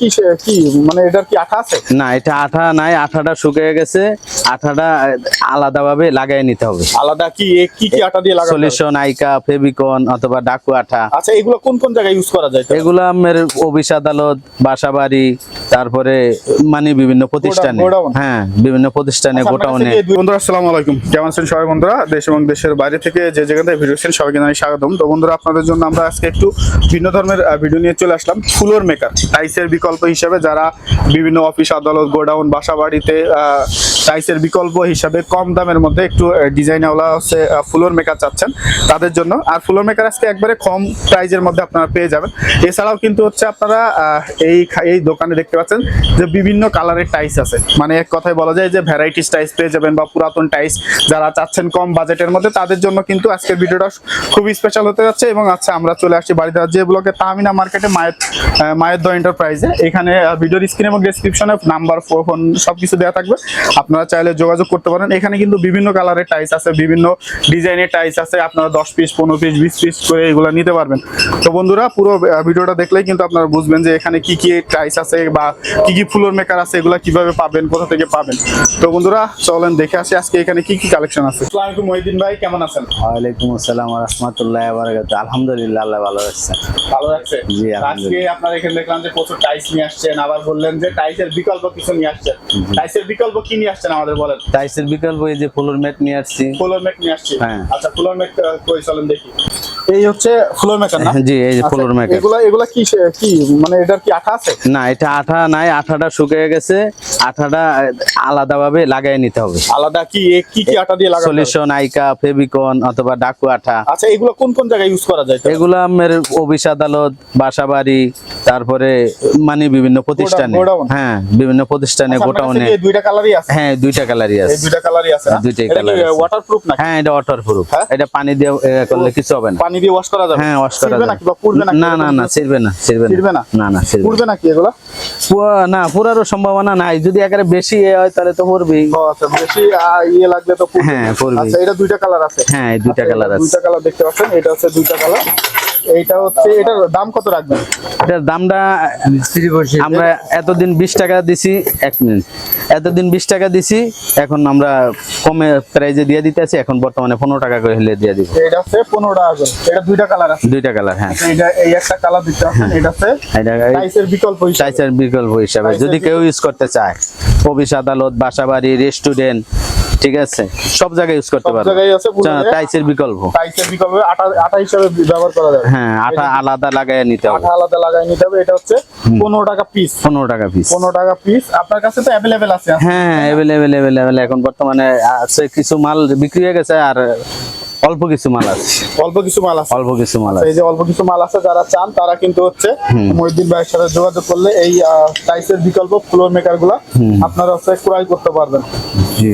কি কি মানে এটার কি আঠা আছে? না এটা আঠা নাই আঠাটা শুকিয়ে গেছে আঠাটা আলাদাভাবে লাগাই নিতে হবে। আলাদা কি কি কি আঠা দিয়ে সলিউশন আইকা ফেবিকন অথবা ডাকু আঠা। আচ্ছা এগুলো কোন কোন জায়গায় ইউজ করা যায়? এগুলো আমের অফিস আদালত বাসা বাড়ি তারপরে মানে বিভিন্ন প্রতিষ্ঠানে। হ্যাঁ বিভিন্ন প্রতিষ্ঠানে আচ্ছা, গোটাউনে দুই- বন্ধুরা আসসালামু আলাইকুম। কেমন আছেন সবাই বন্ধুরা? দেশ এবং দেশের বাইরে থেকে যে যেখান থেকে ভিডিও দেখছেন সবাইকে জানাই স্বাগতম। তো বন্ধুরা আপনাদের জন্য আমরা আজকে একটু ভিন্ন ধরনের ভিডিও নিয়ে চলে আসলাম। ফুলোর মেকার টাইসের বিকল্প হিসেবে যারা বিভিন্ন অফিস আদালত গোডাউন বাসা বাড়িতে টাইসের বিকল্প হিসাবে কম দামের মধ্যে একটু ডিজাইনওয়ালা হচ্ছে ফুলোর মেকার চাচ্ছেন তাদের জন্য। আর ফুলোর মেকার আজকে একবারে কম প্রাইজের মধ্যে আপনারা পেয়ে যাবেন। এছাড়াও কিন্তু হচ্ছে আপনারা এই এই দোকানে দেখতে পাচ্ছেন যে বিভিন্ন কালারের টাইস আছে। মানে এক কথায় বলা যায় যে ভ্যারাইটিস টাইস পেয়ে যাবেন বা পুরাতন টাইস যারা চাচ্ছেন কম বাজেটের মধ্যে, তাদের জন্য কিন্তু আজকের ভিডিওটা খুবই স্পেশাল হতে যাচ্ছে। এবং আচ্ছা আমরা চলে আসছি বাড়িতে। যে ব্লকে তাহমিনা মার্কেটে মায়ের মায়ের দ এন্টারপ্রাইজে এখানে ভিডিওর স্ক্রিন এবং ডেসক্রিপশনে নাম্বার ফোন সব কিছু দেওয়া থাকবে। আপনারা চাইলে যোগাযোগ করতে পারেন। এখানে কিন্তু বিভিন্ন কালারের টাইস আছে বিভিন্ন ডিজাইনের টাইস আছে। আপনারা দশ পিস পনেরো পিস বিশ পিস করে এগুলো নিতে পারবেন। তো বন্ধুরা পুরো ভিডিওটা দেখলেই কিন্তু আপনারা বুঝবেন যে এখানে কি কি টাইস আছে বা কি কি ফুলোর মেকার আছে এগুলো কীভাবে পাবেন কোথা থেকে পাবেন। তো বন্ধুরা চলেন দেখে আসি আজকে এখানে কি কি কালেকশন আছে। আসসালামু মহিদিন ভাই কেমন আছেন? ওয়ালাইকুম আসসালাম রহমতুল্লাহ বারাকাতু আলহামদুলিল্লাহ আল্লাহ ভালো রাখছেন ভালো লাগছে জি, আজকে। আপনার এখানে দেখলাম যে প্রচুর টাইস নিয়ে আসছেন। আবার বললেন যে টাইসের বিকল্প কিছু নিয়ে আসছেন। টাইসের বিকল্প কি নিয়ে আসছেন আমাদের বলেন। টাইসের বিকল্প এই যে ফুলোর ম্যাট নিয়ে আসছি। ফ্লোর মেক নিয়ে আসছি? হ্যাঁ। আচ্ছা ফ্লোর মেক কই চলেন দেখি। এই হচ্ছে ফ্লোর মেকার না? জি এই যে ফ্লোর ফুলোর ম্যাট। এগুলা এগুলা কি কি মানে এটার কি আঠা আছে? না এটা আঠা নাই আঠাটা শুকিয়ে গেছে। আঠাটা আলাদাভাবে লাগাই নিতে হবে। আলাদা কি কি কি আঠা দিয়ে হয়? সলিউশন আইকা ফেবিকন অথবা ডাকু আঠা আচ্ছা এগুলো কোন কোন জায়গায় ইউজ করা যায়? এগুলো আমের অফিস আদালত বাসা বাড়ি তারপরে মানে বিভিন্ন প্রতিষ্ঠানে। গোডাউন। হ্যাঁ বিভিন্ন প্রতিষ্ঠানে আচ্ছা, কি এই দুইটা কালারই আছে? হ্যাঁ দুইটা কালারই আছে। দুইটা কালারই আছে না? দুইটাই কি আছে। ওয়াটারপ্রুফ নাকি? হ্যাঁ এটা ওয়াটার প্রুফ হ্যাঁ? এটা পানি দিয়ে করলে কিছু হবে না। পানি দিয়ে ওয়াশ করা যাবে? হ্যাঁ ওয়াশ করা যাবে। পুড়বে নাকি? না না না ছিড়বে না ছিড়বে ছিঁড়বে না? না না ছিড়বে পুড়বে নাকি এগুলা? না পুরারও সম্ভাবনা নাই। যদি একেবারে বেশি এ হয় তাহলে তো পড়বেই ও আচ্ছা বেশি আহ, ইয়ে লাগলে তো পুড়বে। হ্যাঁ, পড়বে আচ্ছা এটা দুইটা কালার আছে? হ্যাঁ এই দুইটা আচ্ছা, কালার আছে। দুইটা কালার দেখতে পাচ্ছেন এটা হচ্ছে দুইটা কালার। এইটা হচ্ছে এটার দাম কত রাখবেন? এটার দামটা আমরা এতদিন বিশ টাকা দিছি এক মিনিট। এতদিন বিশ টাকা দিছি এখন আমরা কমে প্রাইজে দিয়ে দিতেছি এখন বর্তমানে পনেরো টাকা করে হলে দিয়ে দিব। এটা হচ্ছে পনেরো টাকা করে এটা দুইটা কালার আছে। দুইটা কালার হ্যাঁ। এটা এই একটা কালার দিতে এটা টাইসের বিকল্প হিসাবে। টাইসের বিকল্প হিসাবে। যদি কেউ ইউজ করতে চায় অফিস আদালত বাসাবাড়ি রেস্টুরেন্ট ঠিক আছে? সব জায়গায় ইউজ করতে সব পারবে। জায়গায় আছে টাইসের বিকল্প। টাইসের বিকল্প আটা আটা হিসাবে ব্যবহার করা যাবে। হ্যাঁ আটা আলাদা লাগায় নিতে হবে। আটা আলাদা লাগায় নিতে হবে এটা হচ্ছে পনেরো টাকা পিস পনেরো টাকা পিস পনেরো টাকা পিস আপনার কাছে তো অ্যাভেলেবেল আছে হ্যাঁ অ্যাভেলেবেল অ্যাভেলেবেল এখন বর্তমানে আছে কিছু মাল বিক্রি হয়ে গেছে আর অল্প কিছু মাল আছে। অল্প কিছু মাল আছে। অল্প কিছু মাল আছে। এই যে অল্প কিছু মাল আছে যারা চান তারা কিন্তু হচ্ছে মহিউদ্দিন ভাইয়ের সাথে যোগাযোগ করলে এই টাইসের বিকল্প ফ্লোর মেকারগুলা আপনারা হচ্ছে ক্রয় করতে পারবেন। জি।